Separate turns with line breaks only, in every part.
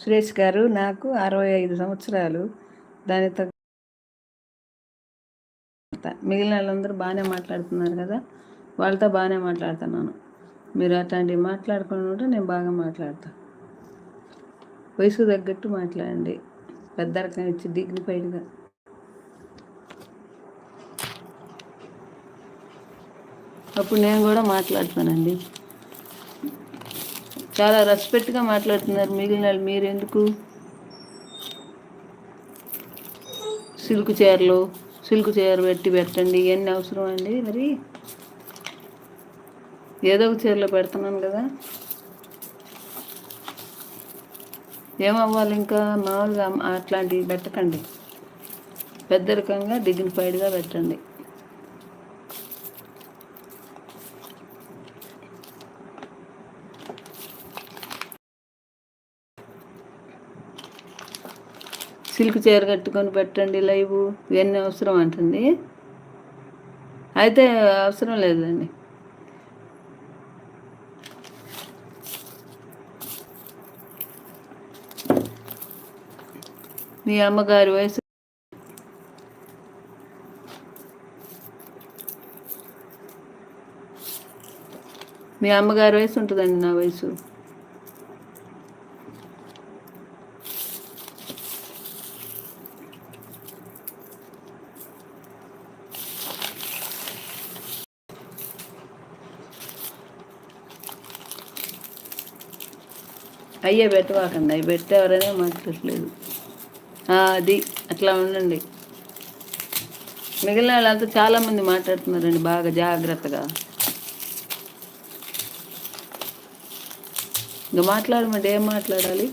సురేష్ గారు నాకు అరవై ఐదు సంవత్సరాలు. దాని తగ్గ మిగిలిన వాళ్ళందరూ బాగానే మాట్లాడుతున్నారు కదా? వాళ్ళతో బాగానే మాట్లాడుతున్నాను. మీరు అట్లాంటివి మాట్లాడుకుని ఉంటే నేను బాగా మాట్లాడతాను వయసు తగ్గట్టు మాట్లాడండి. పెద్ద రకం ఇచ్చి డిగ్నిఫైడ్గా అప్పుడు నేను కూడా మాట్లాడతానండి. చాలా రెస్పెక్ట్గా మాట్లాడుతున్నారు మిగిలిన వాళ్ళు. మీరెందుకు? సిల్క్ చీరలు సిల్క్ చీర పెట్టి పెట్టండి. ఇవన్నీ అవసరం అండి మరి? ఏదో ఒక చీరలో పెడుతున్నాను కదా. ఏమవ్వాలి ఇంకా? మామూలుగా అట్లాంటివి పెట్టకండి. పెద్ద రకంగా డిగ్నిఫైడ్గా పెట్టండి. సిల్క్ చీర కట్టుకొని పెట్టండి లైవ్. ఇవన్నీ అవసరం అంటుంది అయితే అవసరం లేదండి. మీ అమ్మగారి వయసు మీ అమ్మగారి వయసు ఉంటుందండి నా వయసు. అయ్యే పెట్టవాకండి అవి పెట్టేవారనే మాట్లాడలేదు అది అట్లా ఉండండి. మిగిలిన వాళ్ళంతా చాలామంది మాట్లాడుతున్నారండి బాగా జాగ్రత్తగా. ఇంకా మాట్లాడమంటే ఏం మాట్లాడాలి?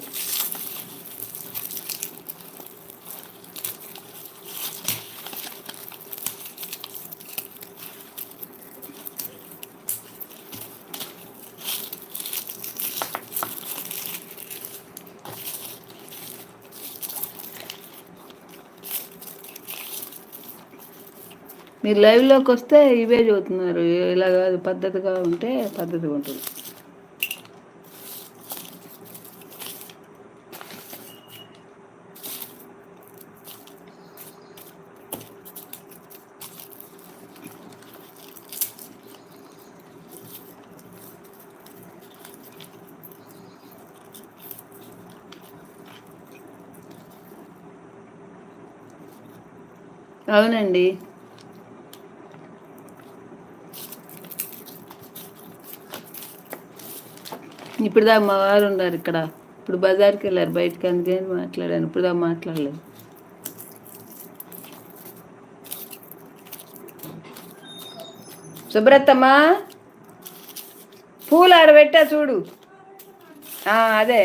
మీరు లైవ్లోకి వస్తే ఇవే చదువుతున్నారు ఇలా కాదు పద్ధతిగా ఉంటే పద్ధతిగా ఉంటుంది. అవునండి. ఇప్పుడు దాకా మా వారు ఉన్నారు ఇక్కడ. ఇప్పుడు బజార్కి వెళ్ళారు బయటకు అందుకని మాట్లాడాను. ఇప్పుడు దాకా మాట్లాడలేదు. సుబ్రతమ్మా పూలు ఆడబెట్టా చూడు. అదే.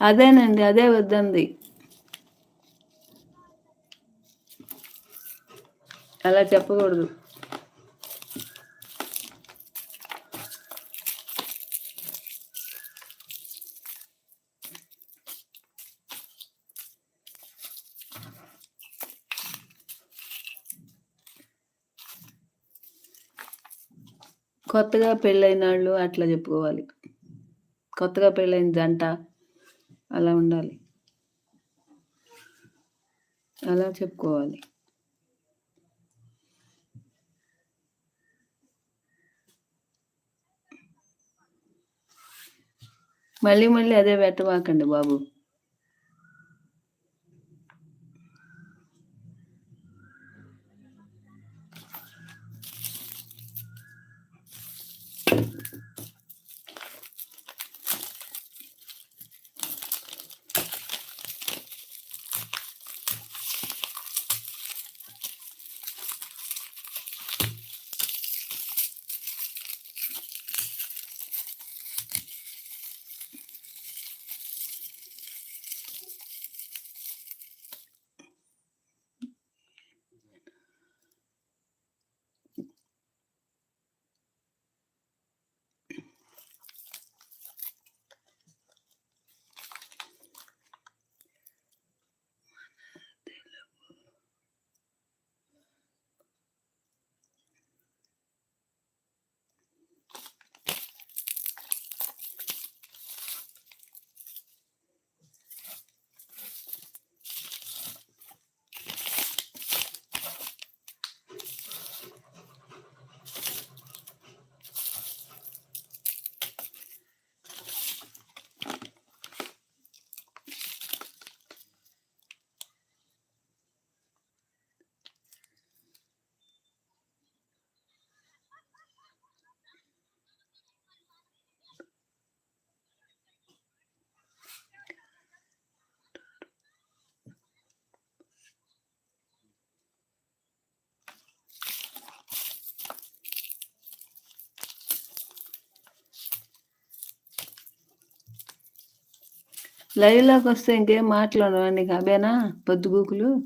అదేనండి అదే వద్దంది. అలా చెప్పకూడదు. కొత్తగా పెళ్ళైన వాళ్ళు అట్లా చెప్పుకోవాలి. కొత్తగా పెళ్ళైన జంట అలా ఉండాలి. అలా చెప్పుకోవాలి. మళ్ళీ మళ్ళీ అదే పెట్టవాకండి బాబు. లైవ్లోకి వస్తే ఇంకేం మాట్లాడవా నీకు అవేనా పొద్దుగూకులు.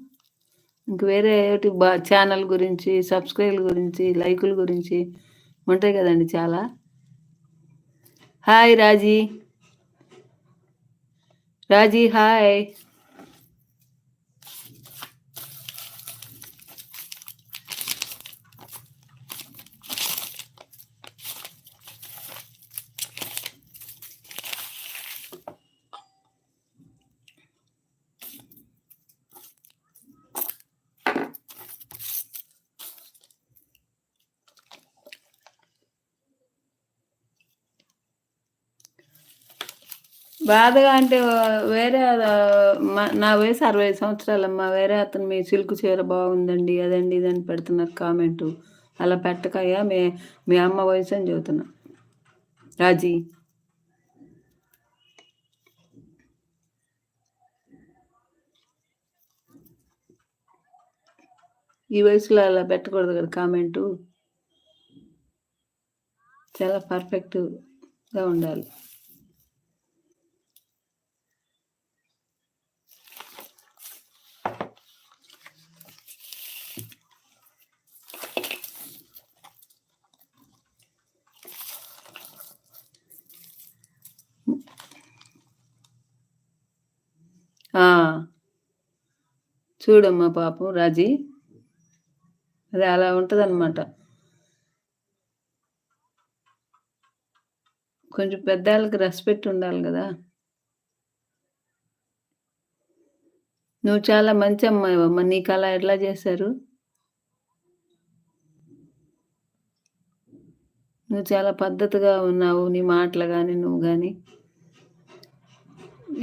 ఇంక వేరే ఏటి బా ఛానల్ గురించి సబ్స్క్రైబ్ గురించి లైకుల గురించి ఉంటాయి కదండి చాలా. హాయ్ రాజీ. రాజీ హాయ్. బాధగా అంటే వేరే మా- నా వయసు అరవై సంవత్సరాలమ్మా. వేరే అతను మీ సిల్క్ చీర బాగుందండి అదండి ఇదని పెడుతున్నారు కామెంటు. అలా పెట్టకయ్యా మీ మీ అమ్మ వయసు అని చెబుతున్నా. రాజీ. ఈ వయసులో అలా పెట్టకూడదు కదా కామెంటు. చాలా పర్ఫెక్ట్గా ఉండాలి. చూడమ్మా పాపం రాజీ. అది అలా ఉంటుందన్నమాట. కొంచెం పెద్దవాళ్ళకి రెస్పెక్ట్ ఉండాలి కదా. నువ్వు చాలా మంచి అమ్మాయి అమ్మ. నీకు అలా ఎట్లా చేశారు? నువ్వు చాలా పద్ధతిగా ఉన్నావు నీ మాటలు కానీ నువ్వు కానీ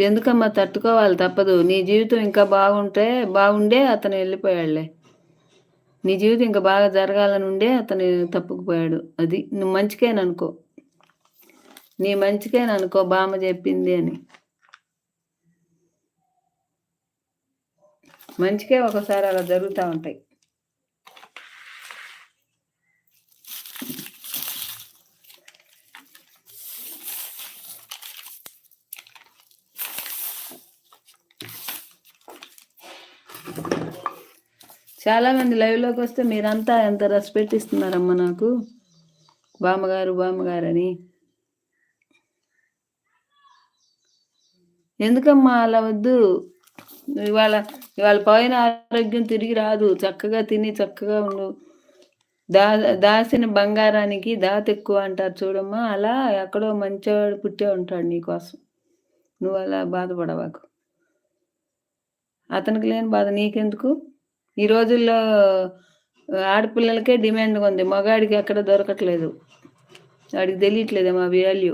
ఎందుకమ్మా తట్టుకోవాలి తప్పదు? నీ జీవితం ఇంకా బాగుంటే బాగుండే అతను వెళ్ళిపోయాడులే. నీ జీవితం ఇంకా బాగా జరగాలని ఉండే అతను తప్పుకుపోయాడు. అది నువ్వు మంచికేననుకో నీ మంచికేననుకో బామ్మ చెప్పింది అని. మంచికే ఒకసారి అలా జరుగుతూ ఉంటాయి. చాలామంది లైవ్లోకి వస్తే మీరంతా ఎంత రెస్పెక్ట్ ఇస్తున్నారమ్మా నాకు. బామ్మగారు బామ్మగారు అని ఎందుకమ్మా అలా వద్దు? ఇవాళ ఇవాళ పోయిన ఆరోగ్యం తిరిగి రాదు. చక్కగా తిని చక్కగా ఉండు. దా దాసిన బంగారానికి దాత ఎక్కువ అంటారు చూడమ్మా. అలా ఎక్కడో మంచివాడు పుట్టే ఉంటాడు నీకోసం. నువ్వు అలా బాధపడవాకు అతనికి లేని బాధ నీకెందుకు? ఈ రోజుల్లో ఆడపిల్లలకే డిమాండ్ ఉంది మగాడికి ఎక్కడ దొరకట్లేదు. వాడికి తెలియట్లేదు మా వాల్యూ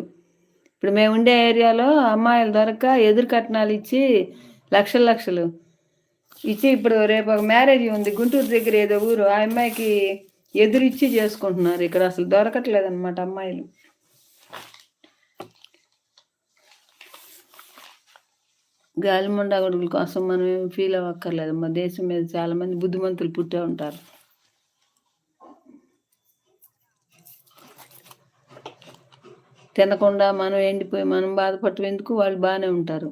ఇప్పుడు మేము ఉండే ఏరియాలో అమ్మాయిలు దొరక ఎదురు కట్నాలు ఇచ్చి లక్షలు లక్షలు ఇచ్చి ఇప్పుడు రేపు ఒక మ్యారేజ్ ఉంది. గుంటూరు దగ్గర ఏదో ఊరు. ఆ అమ్మాయికి ఎదురిచ్చి చేసుకుంటున్నారు. ఇక్కడ అసలు దొరకట్లేదన్నమాట అమ్మాయిలు. గాలిమండ గొడుగుల కోసం మనం ఏమి ఫీల్ అవ్వక్కర్లేదు. మా దేశం మీద చాలా మంది బుద్ధిమంతులు పుట్టే ఉంటారు. తినకుండా మనం ఎండిపోయి మనం బాధపడేందుకు వాళ్ళు బాగానే ఉంటారు.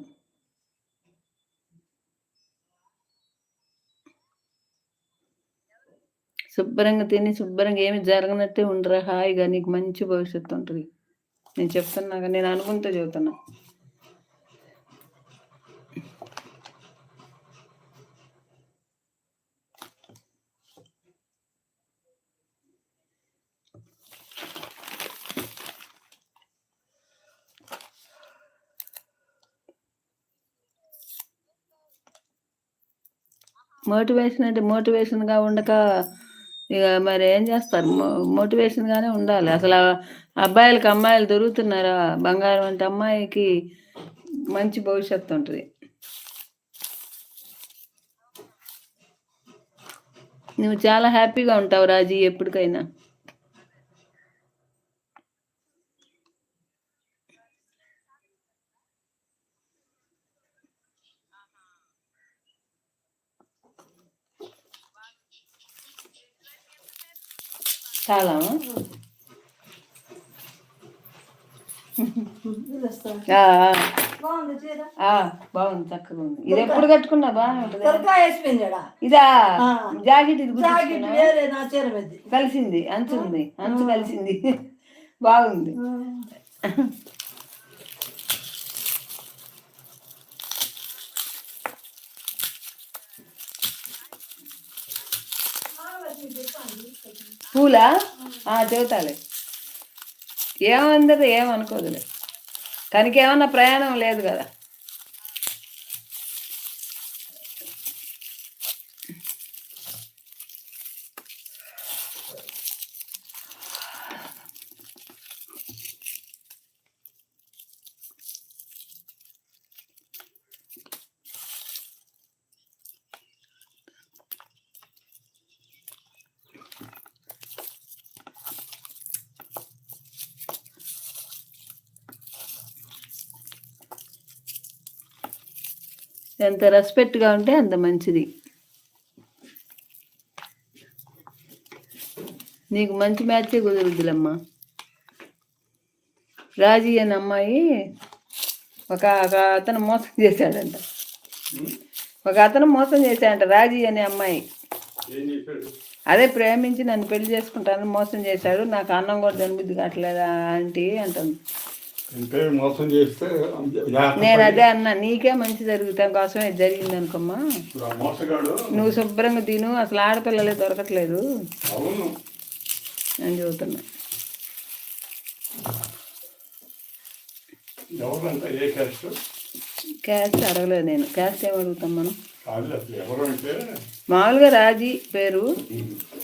శుభ్రంగా తిని శుభ్రంగా ఏమి జరగనట్టే ఉండరా. హాయిగా నీకు మంచి భవిష్యత్తు ఉంటుంది. నేను చెప్తున్నా నేను అనుకుంటూ చెబుతున్నా. మోటివేషన్ అంటే మోటివేషన్గా ఉండక ఇక మరి ఏం చేస్తారు? మోటివేషన్గానే ఉండాలి. అసలు అబ్బాయిలకు అబ్బాయిలకి అమ్మాయిలు దొరుకుతున్నారా? బంగారం అంటే అమ్మాయికి మంచి భవిష్యత్తు ఉంటుంది. నువ్వు చాలా హ్యాపీగా ఉంటావు రాజీ ఎప్పటికైనా. చాలా
బాగుంది చీర?
ఆ, బాగుంది చక్కగా ఉంది. ఇది ఎప్పుడు కట్టుకున్నా బాగానే ఉంటుంది. ఇదా. జాకెట్ ఇది కలిసింది అంచు ఉంది అంచు కలిసింది. బాగుంది. పూలా? చెబుతాలే ఏమందరు ఏమనుకోదులే. తనకి ఏమన్నా ప్రయాణం లేదు కదా. ఎంత రెస్పెక్ట్గా ఉంటే అంత మంచిది. నీకు మంచి మ్యాచే కుదురుద్దులమ్మా. రాజీ అనే అమ్మాయి ఒక ఒక అతను మోసం చేశాడంట. ఒక అతను మోసం చేశాడంట రాజీ అనే అమ్మాయి. అదే ప్రేమించి నన్ను పెళ్ళి చేసుకుంటానని మోసం చేశాడు. నాకు అన్నం కూడా తినబుద్ధి కావట్లేదా ఆంటీ అంటుంది.
అంటే మోసం చేస్తే
నేను అదే అన్నా నీకే మంచి జరుగుతాం కోసమే ఇది జరిగింది అనుకోమ్మా నువ్వు శుభ్రంగా తిను అసలు ఆడపిల్లలే దొరకట్లేదు.
అవును.
అని
క్యాస్ట్?
క్యాస్ట్ అడగలేదు నేను. క్యాస్ట్ ఏం అడుగుతాం మనం? మామూలుగా రాజీ పేరు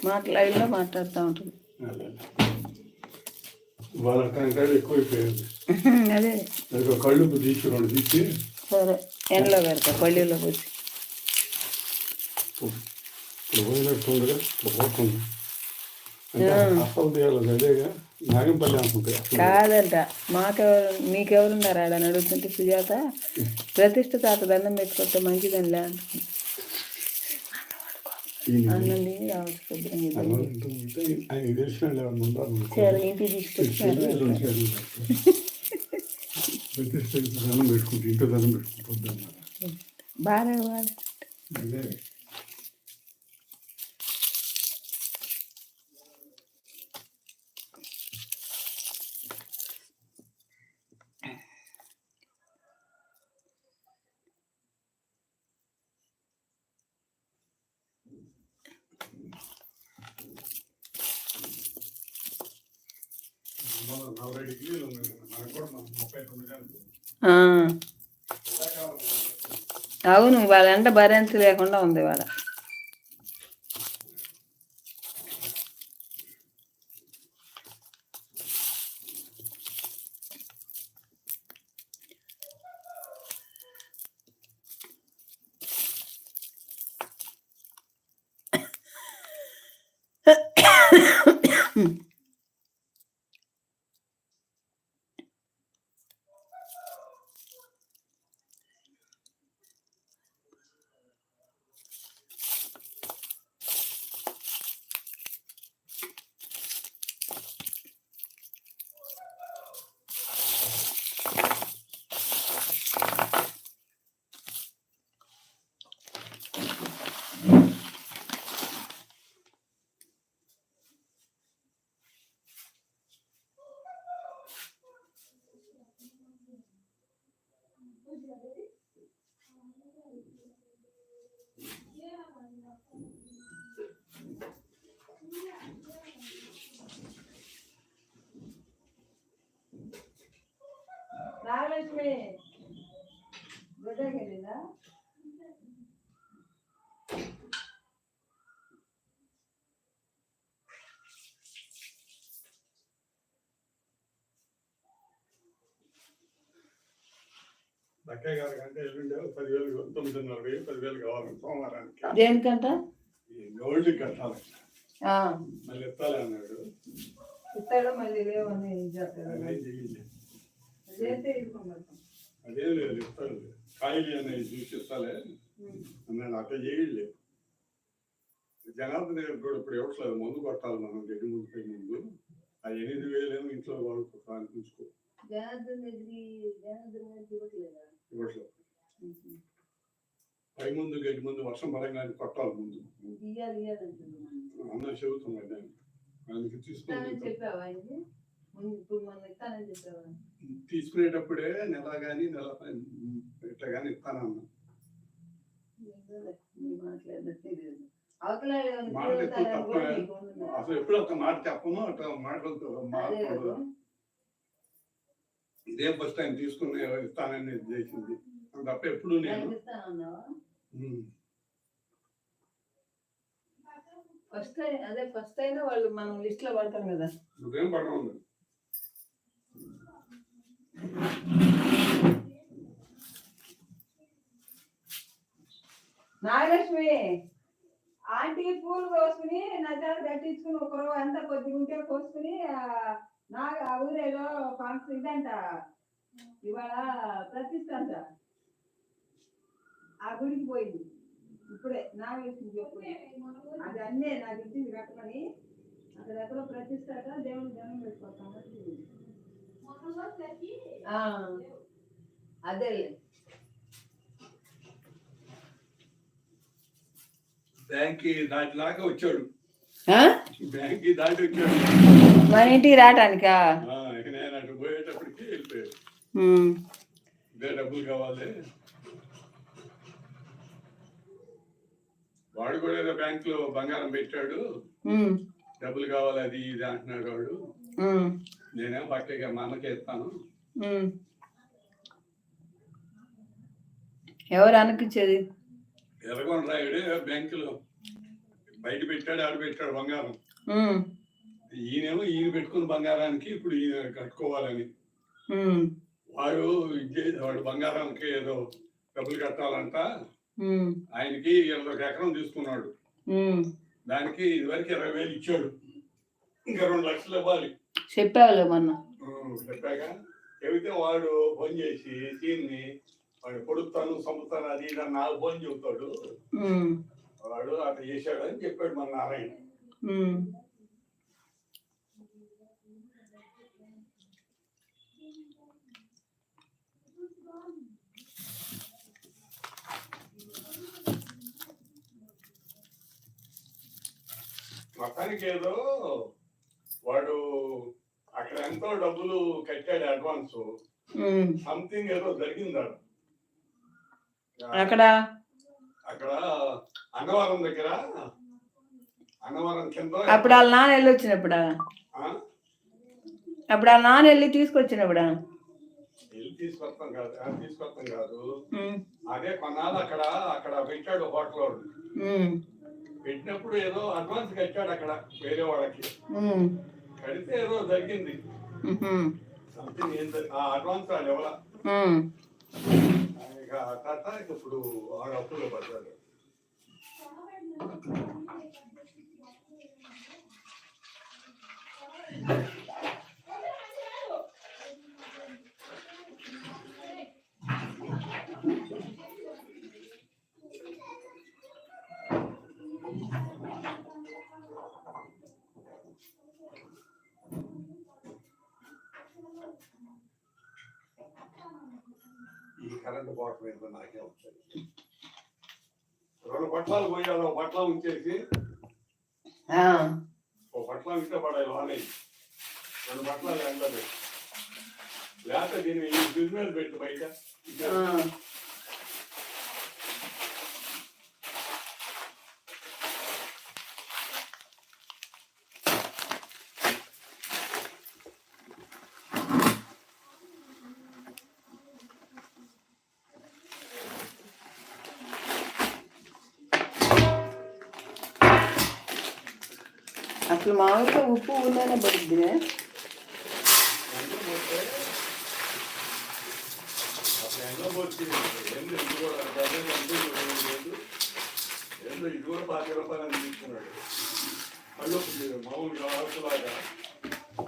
మాట్లాడిలో మాట్లాడుతూ ఉంటుంది.
అదే. ఎక్కువైపోయింది కళ్ళు తీసి రెండు తీసి.
సరే ఎండలో కడతా పల్లీలో పోసి.
పోతుంది అసలు తీయాలి అదేగా. నాగంపల్లి
కాదంట మాకెవరు మీకెవరున్నారు? ఆడని అడుగుతుంటే సుజాత ప్రతిష్ట తాత దండం పెట్టుకుంటే మంచిదని లే అంటుంది. అన్నం తిని రావచ్చు శుభ్రంగా ఇది.
ఆయన తెలిసిన వాళ్ళు ఎవరైనా ఉండాలి
చీర ఇంటికి తీసుకొచ్చి
ప్రతిష్ట దండం పెట్టుకుంటే ఇంట్లో దండం పెట్టుకుంటుంది
బాగా వాడు
అదే నలభై డిగ్రీలు ఉంది మనకు కూడా ముప్పై తొమ్మిది గంటలు
ఆ. అవును వాళ్ళ ఎండ భరించ లేకుండా ఉంది వాళ్ళ నాగలక్ష్మి గుడ్డకెళ్ళిందా
లక్కయ్య గారి కంటే ఎల్లుండే పదివేలు తొమ్మిదిన్నర వేలు పదివేలు కావాలి సోమవారానికి.
దేనికంట
ఈ గోల్డ్ కట్టాలి.
ఆ,
మళ్ళీ ఎత్తాలి అన్నాడు.
ఇస్తాడో మళ్ళీ లేవని
అదేం లేదు ఇస్తాడు. కాయలు అనేది చూసి ఇస్తాలే. అన్నాడు అట్లా చేయలేదు జనార్దన్ గారు కూడా ఇప్పుడు ఇవ్వట్లేదు మందు కొట్టాలి మనం గడ్డి ముందు పోయి ముందు. ఆ ఎనిమిది వేలేమో ఇంట్లో వాడుకో ఉంచుకో
జనార్దన్ రెడ్డి జనార్దన్ రెడ్డి ఇవ్వట్లేదా?
ఇవ్వట్లేదు పై ముందు గడ్డి ముందు వర్షం పడంగానే కొట్టాలి ముందు. అందరూ చెబుతున్నాడు నేను తీసుకుని తీసుకునేటప్పుడే నెల కానీ నెల ఇట్లా కానీ ఇస్తానన్నా. అసలు ఎప్పుడు ఒక మాట చెప్పము అట్లా మాటలతో మాట్లాడదు. ఇదే ఫస్ట్ టైం తీసుకుని ఇస్తానని చేసింది. తప్ప ఎప్పుడు నేను
ఫస్ట్ అదే ఫస్ట్ అయినా వాళ్ళు మనం లిస్ట్లో పడతాం కదా.
పడడం ఉంది
నాగలక్ష్మి ఆంటీ పూలు కోసుకుని నా చేత కట్టించుకుని ఒక రోజు అంతా కొద్దిగా ఉంటే కోసుకుని ఆ, నా ఆ ఊరేలో ఫంక్షన్ ఇదంట. ఇవాళ ప్రతిష్ట ఆ గుడికి పోయింది. ఇప్పుడే నాగలక్ష్మి చెప్పు అది అన్నీ నాకు ఇచ్చింది కట్టమని అక్కడ ఎక్కడో ప్రతిష్ట దేవుని జనం పెట్టుకోతాం అదేలే.
దానికి దాటిలాగా వచ్చాడు.
మన ఇంటికి రావటానికా?
డబ్బులు కావాలి. వాడు కూడా ఏదో బ్యాంక్లో బంగారం పెట్టాడు. డబ్బులు కావాలి అది ఇది అంటున్నాడు వాడు. నేనేం పక్కగా మా అమ్మకే ఇస్తాను.
ఎవరు అనుకిచ్చేది
ఎర్రగొండ రాయుడే బ్యాంకులో. బయట పెట్టాడు ఆడు పెట్టాడు బంగారం. ఈయనేమో ఈయన పెట్టుకున్న బంగారానికి ఇప్పుడు ఈయన కట్టుకోవాలని. వాడు వాడు బంగారానికి ఏదో డబ్బులు కట్టాలంట. ఆయనకి ఇరవై ఒక ఎకరం తీసుకున్నాడు. దానికి ఇదివరకు ఇరవై వేలు ఇచ్చాడు. ఇంకా రెండు లక్షలు ఇవ్వాలి.
చెప్పావులే మొన్న.
ఉమ్, చెప్పాక చెబితే వాడు ఫోన్ చేసి సీన్ని వాడు పొడుపుతాను చంపుతాను అది నాకు ఫోన్ చెబుతాడు. వాడు అట్లా చేశాడు అని చెప్పాడు మన నారాయణ. మొత్తానికి ఏదో వాడు అక్కడ ఎంతో డబ్బులు కట్టాడు అడ్వాన్స్. సంథింగ్ ఏదో జరిగిందాడు
అక్కడ
అక్కడ అన్నవరం దగ్గర? అన్నవరం కింద
అప్పుడు వాళ్ళ నాన్న వెళ్ళి వచ్చినప్పుడా? అప్పుడు వాళ్ళ నాన్న వెళ్ళి తీసుకొచ్చినప్పుడా?
వెళ్ళి తీసుకొస్తాం కాదు. తీసుకొస్తాం కాదు. అదే కొన్నాళ్ళు అక్కడ అక్కడ పెట్టాడు హోటల్ పెట్టినప్పుడు ఏదో అడ్వాన్స్ కట్టాడు అక్కడ వేరే వాళ్ళకి. కడితే ఏదో జరిగింది. సంథింగ్ ఏం ఆ అడ్వాన్స్ వాళ్ళు ఎవరా. ఇక తర్వాత ఇప్పుడు ఆడు అప్పులో పడ్డాడు. He of the walkway when the night hill. పట్లాలు పోయాలి ఒక పట్ల ఉంచేసి. ఒక పట్ల ఉంటే పడాలి వానే. రెండు పట్లాలు ఎండలో పెట్టి లేకపోతే దీన్ని బిజినెస్ పెట్టి బయట.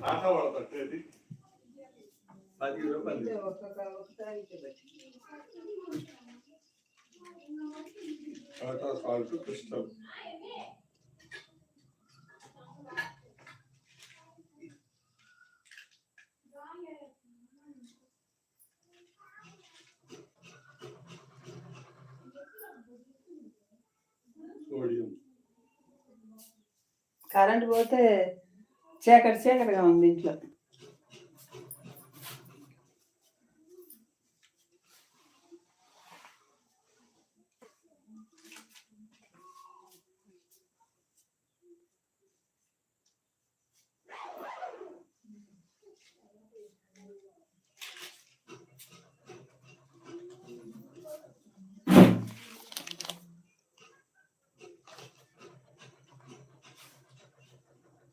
ఆట పడతట్టేది పది రూపాయలు టాటా సాల్ట్ క్రిస్టల్
కరెంట్ పోతే చీకటి చీకటిగా ఉంది ఇంట్లో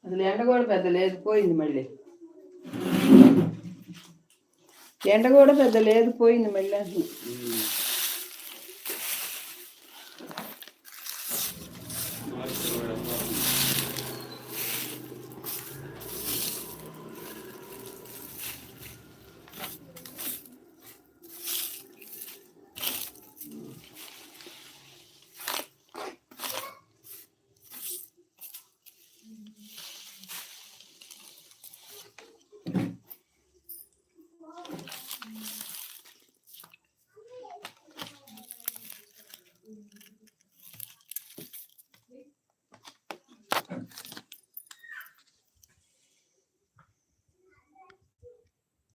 అసలు ఎండ కూడా పెద్ద లేదు పోయింది మళ్ళీ. ఎండ కూడా పెద్ద లేదు పోయింది మళ్ళీ